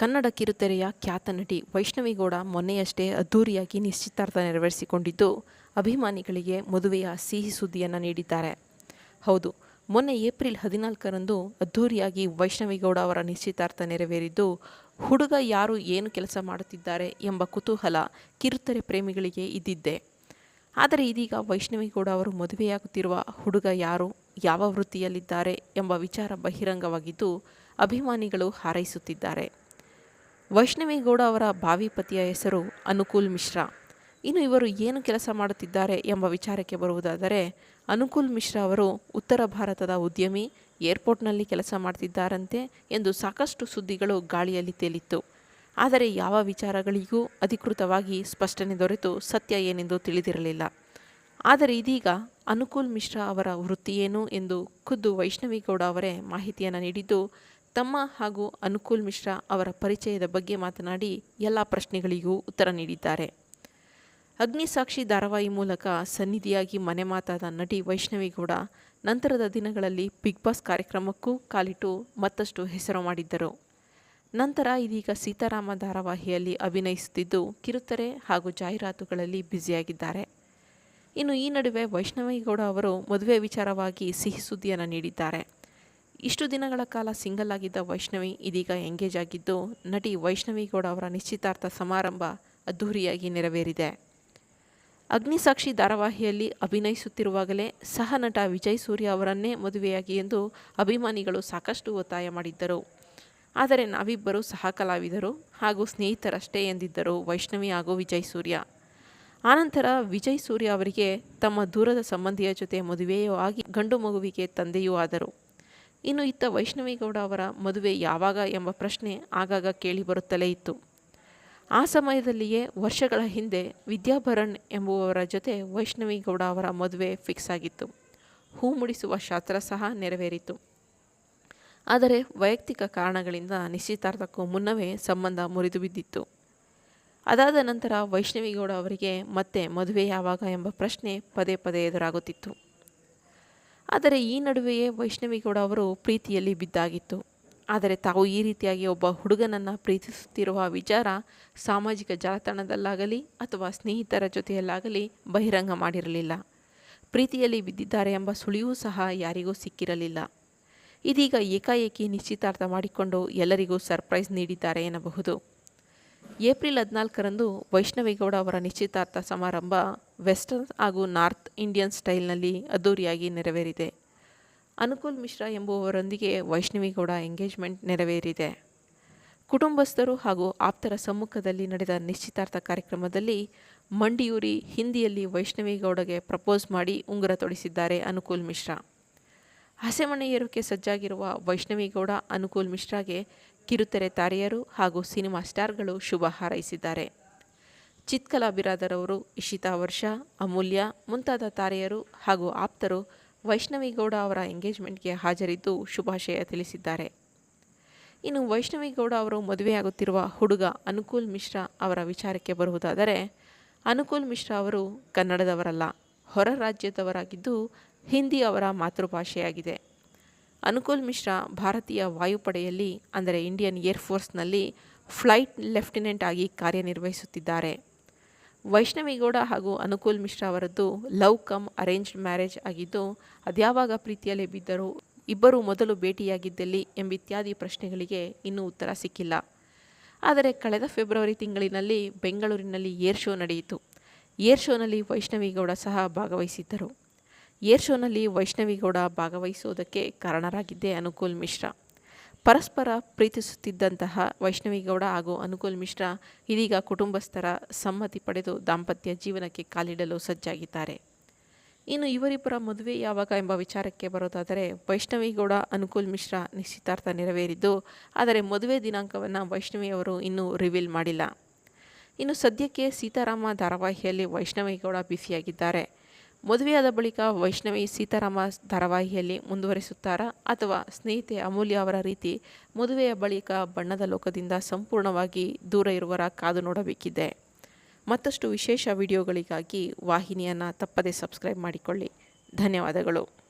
ಕನ್ನಡ ಕಿರುತೆರೆಯ ಖ್ಯಾತ ನಟಿ ವೈಷ್ಣವಿಗೌಡ ಮೊನ್ನೆಯಷ್ಟೇ ಅದ್ದೂರಿಯಾಗಿ ನಿಶ್ಚಿತಾರ್ಥ ನೆರವೇರಿಸಿಕೊಂಡಿದ್ದು, ಅಭಿಮಾನಿಗಳಿಗೆ ಮದುವೆಯ ಸಿಹಿ ಸುದ್ದಿಯನ್ನು ನೀಡಿದ್ದಾರೆ. ಹೌದು, ಮೊನ್ನೆ ಏಪ್ರಿಲ್ ಹದಿನಾಲ್ಕರಂದು ಅದ್ಧೂರಿಯಾಗಿ ವೈಷ್ಣವಿಗೌಡ ಅವರ ನಿಶ್ಚಿತಾರ್ಥ ನೆರವೇರಿದ್ದು, ಹುಡುಗ ಯಾರು ಏನು ಕೆಲಸ ಮಾಡುತ್ತಿದ್ದಾರೆ ಎಂಬ ಕುತೂಹಲ ಕಿರುತೆರೆ ಪ್ರೇಮಿಗಳಿಗೆ ಇದ್ದಿದ್ದೆ. ಆದರೆ ಇದೀಗ ವೈಷ್ಣವಿಗೌಡ ಅವರು ಮದುವೆಯಾಗುತ್ತಿರುವ ಹುಡುಗ ಯಾರು, ಯಾವ ವೃತ್ತಿಯಲ್ಲಿದ್ದಾರೆ ಎಂಬ ವಿಚಾರ ಬಹಿರಂಗವಾಗಿದ್ದು, ಅಭಿಮಾನಿಗಳು ಹಾರೈಸುತ್ತಿದ್ದಾರೆ. ವೈಷ್ಣವಿ ಗೌಡ ಅವರ ಭಾವಿ ಪತಿಯ ಹೆಸರು ಅನುಕೂಲ್ ಮಿಶ್ರಾ. ಇನ್ನು ಇವರು ಏನು ಕೆಲಸ ಮಾಡುತ್ತಿದ್ದಾರೆ ಎಂಬ ವಿಚಾರಕ್ಕೆ ಬರುವುದಾದರೆ, ಅನುಕೂಲ್ ಮಿಶ್ರಾ ಅವರು ಉತ್ತರ ಭಾರತದ ಉದ್ಯಮಿ, ಏರ್ಪೋರ್ಟ್ನಲ್ಲಿ ಕೆಲಸ ಮಾಡ್ತಿದ್ದಾರಂತೆ ಎಂದು ಸಾಕಷ್ಟು ಸುದ್ದಿಗಳು ಗಾಳಿಯಲ್ಲಿ ತೇಲಿತ್ತು. ಆದರೆ ಯಾವ ವಿಚಾರಗಳಿಗೂ ಅಧಿಕೃತವಾಗಿ ಸ್ಪಷ್ಟನೆ ದೊರೆತು ಸತ್ಯ ಏನೆಂದು ತಿಳಿದಿರಲಿಲ್ಲ. ಆದರೆ ಇದೀಗ ಅನುಕೂಲ್ ಮಿಶ್ರಾ ಅವರ ವೃತ್ತಿಯೇನು ಎಂದು ಖುದ್ದು ವೈಷ್ಣವಿಗೌಡ ಅವರೇ ಮಾಹಿತಿಯನ್ನು ನೀಡಿದ್ದು ತಮ್ಮ ಹಾಗೂ ಅನುಕೂಲ್ ಮಿಶ್ರಾ ಅವರ ಪರಿಚಯದ ಬಗ್ಗೆ ಮಾತನಾಡಿ ಎಲ್ಲ ಪ್ರಶ್ನೆಗಳಿಗೂ ಉತ್ತರ ನೀಡಿದ್ದಾರೆ. ಅಗ್ನಿಸಾಕ್ಷಿ ಧಾರಾವಾಹಿ ಮೂಲಕ ಸನ್ನಿಧಿಯಾಗಿ ಮನೆ ಮಾತಾದ ನಟಿ ವೈಷ್ಣವಿಗೌಡ ನಂತರದ ದಿನಗಳಲ್ಲಿ ಬಿಗ್ ಬಾಸ್ ಕಾರ್ಯಕ್ರಮಕ್ಕೂ ಕಾಲಿಟ್ಟು ಮತ್ತಷ್ಟು ಹೆಸರು ಮಾಡಿದ್ದರು. ನಂತರ ಇದೀಗ ಸೀತಾರಾಮ ಧಾರಾವಾಹಿಯಲ್ಲಿ ಅಭಿನಯಿಸುತ್ತಿದ್ದು ಕಿರುತೆರೆ ಹಾಗೂ ಜಾಹೀರಾತುಗಳಲ್ಲಿ ಬ್ಯುಸಿಯಾಗಿದ್ದಾರೆ. ಇನ್ನು ಈ ನಡುವೆ ವೈಷ್ಣವೇಗೌಡ ಅವರು ಮದುವೆ ವಿಚಾರವಾಗಿ ಸಿಹಿ ಸುದ್ದಿಯನ್ನು ನೀಡಿದ್ದಾರೆ. ಇಷ್ಟು ದಿನಗಳ ಕಾಲ ಸಿಂಗಲ್ ಆಗಿದ್ದ ವೈಷ್ಣವಿ ಇದೀಗ ಎಂಗೇಜ್ ಆಗಿದ್ದು, ನಟಿ ವೈಷ್ಣವಿ ಗೌಡ ಅವರ ನಿಶ್ಚಿತಾರ್ಥ ಸಮಾರಂಭ ಅದ್ಧೂರಿಯಾಗಿ ನೆರವೇರಿದೆ. ಅಗ್ನಿಸಾಕ್ಷಿ ಧಾರಾವಾಹಿಯಲ್ಲಿ ಅಭಿನಯಿಸುತ್ತಿರುವಾಗಲೇ ಸಹ ನಟ ವಿಜಯ್ ಸೂರ್ಯ ಅವರನ್ನೇ ಮದುವೆಯಾಗಿ ಎಂದು ಅಭಿಮಾನಿಗಳು ಸಾಕಷ್ಟು ಒತ್ತಾಯ ಮಾಡಿದ್ದರು. ಆದರೆ ನಾವಿಬ್ಬರು ಸಹ ಕಲಾವಿದರು ಹಾಗೂ ಸ್ನೇಹಿತರಷ್ಟೇ ಎಂದಿದ್ದರು ವೈಷ್ಣವಿ ಹಾಗೂ ವಿಜಯ್ ಸೂರ್ಯ. ಆನಂತರ ವಿಜಯ್ ಸೂರ್ಯ ಅವರಿಗೆ ತಮ್ಮ ದೂರದ ಸಂಬಂಧಿಯ ಜೊತೆ ಮದುವೆಯೂ ಆಗಿ ಗಂಡು ಮಗುವಿಗೆ ತಂದೆಯೂ ಆದರು. ಇನ್ನು ಇತ್ತ ವೈಷ್ಣವಿ ಗೌಡ ಅವರ ಮದುವೆ ಯಾವಾಗ ಎಂಬ ಪ್ರಶ್ನೆ ಆಗಾಗ ಕೇಳಿಬರುತ್ತಲೇ ಇತ್ತು. ಆ ಸಮಯದಲ್ಲಿಯೇ ವರ್ಷಗಳ ಹಿಂದೆ ವಿದ್ಯಾಭರಣ್ ಎಂಬುವವರ ಜೊತೆ ವೈಷ್ಣವಿ ಗೌಡ ಅವರ ಮದುವೆ ಫಿಕ್ಸ್ ಆಗಿತ್ತು. ಹೂ ಮುಡಿಸುವ ಶಾಸ್ತ್ರ ಸಹ ನೆರವೇರಿತು. ಆದರೆ ವೈಯಕ್ತಿಕ ಕಾರಣಗಳಿಂದ ನಿಶ್ಚಿತಾರ್ಥಕ್ಕೂ ಮುನ್ನವೇ ಸಂಬಂಧ ಮುರಿದು ಬಿದ್ದಿತ್ತು. ಅದಾದ ನಂತರ ವೈಷ್ಣವಿ ಗೌಡ ಅವರಿಗೆ ಮತ್ತೆ ಮದುವೆ ಯಾವಾಗ ಎಂಬ ಪ್ರಶ್ನೆ ಪದೇ ಪದೇ ಎದುರಾಗುತ್ತಿತ್ತು. ಆದರೆ ಈ ನಡುವೆಯೇ ವೈಷ್ಣವಿಗೌಡ ಅವರು ಪ್ರೀತಿಯಲ್ಲಿ ಬಿದ್ದಾಗಿತ್ತು. ಆದರೆ ತಾವು ಈ ರೀತಿಯಾಗಿ ಒಬ್ಬ ಹುಡುಗನನ್ನು ಪ್ರೀತಿಸುತ್ತಿರುವ ವಿಚಾರ ಸಾಮಾಜಿಕ ಜಾಲತಾಣದಲ್ಲಾಗಲಿ ಅಥವಾ ಸ್ನೇಹಿತರ ಜೊತೆಯಲ್ಲಾಗಲಿ ಬಹಿರಂಗ ಮಾಡಿರಲಿಲ್ಲ. ಪ್ರೀತಿಯಲ್ಲಿ ಬಿದ್ದಿದ್ದಾರೆ ಎಂಬ ಸುಳಿವೂ ಸಹ ಯಾರಿಗೂ ಸಿಕ್ಕಿರಲಿಲ್ಲ. ಇದೀಗ ಏಕಾಏಕಿ ನಿಶ್ಚಿತಾರ್ಥ ಮಾಡಿಕೊಂಡು ಎಲ್ಲರಿಗೂ ಸರ್ಪ್ರೈಸ್ ನೀಡಿದ್ದಾರೆ ಎನ್ನಬಹುದು. ಏಪ್ರಿಲ್ ಹದಿನಾಲ್ಕರಂದು ವೈಷ್ಣವಿಗೌಡ ಅವರ ನಿಶ್ಚಿತಾರ್ಥ ಸಮಾರಂಭ ವೆಸ್ಟರ್ನ್ ಹಾಗೂ ನಾರ್ತ್ ಇಂಡಿಯನ್ ಸ್ಟೈಲ್ನಲ್ಲಿ ಅದ್ದೂರಿಯಾಗಿ ನೆರವೇರಿದೆ. ಅನುಕೂಲ್ ಮಿಶ್ರಾ ಎಂಬುವವರೊಂದಿಗೆ ವೈಷ್ಣವಿಗೌಡ ಎಂಗೇಜ್ಮೆಂಟ್ ನೆರವೇರಿದೆ. ಕುಟುಂಬಸ್ಥರು ಹಾಗೂ ಆಪ್ತರ ಸಮ್ಮುಖದಲ್ಲಿ ನಡೆದ ನಿಶ್ಚಿತಾರ್ಥ ಕಾರ್ಯಕ್ರಮದಲ್ಲಿ ಮಂಡಿಯೂರಿ ಹಿಂದಿಯಲ್ಲಿ ವೈಷ್ಣವಿಗೌಡಗೆ ಪ್ರಪೋಸ್ ಮಾಡಿ ಉಂಗುರ ತೊಡಿಸಿದ್ದಾರೆ ಅನುಕೂಲ್ ಮಿಶ್ರಾ. ಹಸೆಮಣೆ ಏರೋಕೆ ಸಜ್ಜಾಗಿರುವ ವೈಷ್ಣವಿಗೌಡ ಅನುಕೂಲ್ ಮಿಶ್ರಾಗೆ ಕಿರುತೆರೆ ತಾರೆಯರು ಹಾಗೂ ಸಿನಿಮಾ ಸ್ಟಾರ್ಗಳು ಶುಭ ಹಾರೈಸಿದ್ದಾರೆ. ಚಿತ್ಕಲಾ ಬಿರಾದರವರು, ಇಶಿತಾ ವರ್ಷ, ಅಮೂಲ್ಯ, ಮುಂತಾದ ತಾರೆಯರು ಹಾಗೂ ಆಪ್ತರು ವೈಷ್ಣವಿಗೌಡ ಅವರ ಎಂಗೇಜ್ಮೆಂಟ್ಗೆ ಹಾಜರಿದ್ದು ಶುಭಾಶಯ ತಿಳಿಸಿದ್ದಾರೆ. ಇನ್ನು ವೈಷ್ಣವಿಗೌಡ ಅವರು ಮದುವೆಯಾಗುತ್ತಿರುವ ಹುಡುಗ ಅನುಕೂಲ್ ಮಿಶ್ರಾ ಅವರ ವಿಚಾರಕ್ಕೆ ಬರುವುದಾದರೆ, ಅನುಕೂಲ್ ಮಿಶ್ರಾ ಅವರು ಕನ್ನಡದವರಲ್ಲ, ಹೊರ ರಾಜ್ಯದವರಾಗಿದ್ದು ಹಿಂದಿ ಅವರ ಮಾತೃಭಾಷೆಯಾಗಿದೆ. ಅನುಕೂಲ್ ಮಿಶ್ರಾ ಭಾರತೀಯ ವಾಯುಪಡೆಯಲ್ಲಿ, ಅಂದರೆ ಇಂಡಿಯನ್ ಏರ್ಫೋರ್ಸ್ನಲ್ಲಿ ಫ್ಲೈಟ್ ಲೆಫ್ಟಿನೆಂಟ್ ಆಗಿ ಕಾರ್ಯನಿರ್ವಹಿಸುತ್ತಿದ್ದಾರೆ. ವೈಷ್ಣವಿಗೌಡ ಹಾಗೂ ಅನುಕೂಲ್ ಮಿಶ್ರಾ ಅವರದ್ದು ಲವ್ ಕಮ್ ಅರೇಂಜ್ಡ್ ಮ್ಯಾರೇಜ್ ಆಗಿದ್ದು ಅದ್ಯಾವಾಗ ಪ್ರೀತಿಯಲ್ಲಿ ಬಿದ್ದರೂ ಇಬ್ಬರು ಮೊದಲು ಭೇಟಿಯಾಗಿದ್ದಲ್ಲಿ ಎಂಬಿತ್ಯಾದಿ ಪ್ರಶ್ನೆಗಳಿಗೆ ಇನ್ನೂ ಉತ್ತರ ಸಿಕ್ಕಿಲ್ಲ. ಆದರೆ ಕಳೆದ ಫೆಬ್ರವರಿ ತಿಂಗಳಿನಲ್ಲಿ ಬೆಂಗಳೂರಿನಲ್ಲಿ ಏರ್ ಶೋ ನಡೆಯಿತು. ಏರ್ ಶೋನಲ್ಲಿ ವೈಷ್ಣವಿಗೌಡ ಸಹ ಭಾಗವಹಿಸಿದ್ದರು. ಏರ್ ಶೋನಲ್ಲಿ ವೈಷ್ಣವಿಗೌಡ ಭಾಗವಹಿಸುವುದಕ್ಕೆ ಕಾರಣರಾಗಿದ್ದೇ ಅನುಕೂಲ್ ಮಿಶ್ರಾ. ಪರಸ್ಪರ ಪ್ರೀತಿಸುತ್ತಿದ್ದಂತಹ ವೈಷ್ಣವಿಗೌಡ ಹಾಗೂ ಅನುಕೂಲ್ ಮಿಶ್ರಾ ಇದೀಗ ಕುಟುಂಬಸ್ಥರ ಸಮ್ಮತಿ ಪಡೆದು ದಾಂಪತ್ಯ ಜೀವನಕ್ಕೆ ಕಾಲಿಡಲು ಸಜ್ಜಾಗಿದ್ದಾರೆ. ಇನ್ನು ಇವರಿಬ್ಬರ ಮದುವೆ ಯಾವಾಗ ಎಂಬ ವಿಚಾರಕ್ಕೆ ಬರೋದಾದರೆ ವೈಷ್ಣವಿಗೌಡ ಅನುಕೂಲ್ ಮಿಶ್ರಾ ನಿಶ್ಚಿತಾರ್ಥ ನೆರವೇರಿದ್ದು, ಆದರೆ ಮದುವೆ ದಿನಾಂಕವನ್ನು ವೈಷ್ಣವಿ ಅವರು ಇನ್ನೂ ರಿವೀಲ್ ಮಾಡಿಲ್ಲ. ಇನ್ನು ಸದ್ಯಕ್ಕೆ ಸೀತಾರಾಮ ಧಾರಾವಾಹಿಯಲ್ಲಿ ವೈಷ್ಣವಿಗೌಡ ಬ್ಯುಸಿಯಾಗಿದ್ದಾರೆ ಮದುವೆಯಾದ ಬಳಿಕ ವೈಷ್ಣವಿ ಸೀತಾರಾಮ ಧಾರಾವಾಹಿಯಲ್ಲಿ ಮುಂದುವರಿಸುತ್ತಾರಾ ಅಥವಾ ಸ್ನೇಹಿತೆ ಅಮೂಲ್ಯ ಅವರ ರೀತಿ ಮದುವೆಯ ಬಳಿಕ ಬಣ್ಣದ ಲೋಕದಿಂದ ಸಂಪೂರ್ಣವಾಗಿ ದೂರ ಇರುವರ ಕಾದು ನೋಡಬೇಕಿದೆ. ಮತ್ತಷ್ಟು ವಿಶೇಷ ವಿಡಿಯೋಗಳಿಗಾಗಿ ವಾಹಿನಿಯನ್ನು ತಪ್ಪದೇ ಸಬ್ಸ್ಕ್ರೈಬ್ ಮಾಡಿಕೊಳ್ಳಿ. ಧನ್ಯವಾದಗಳು.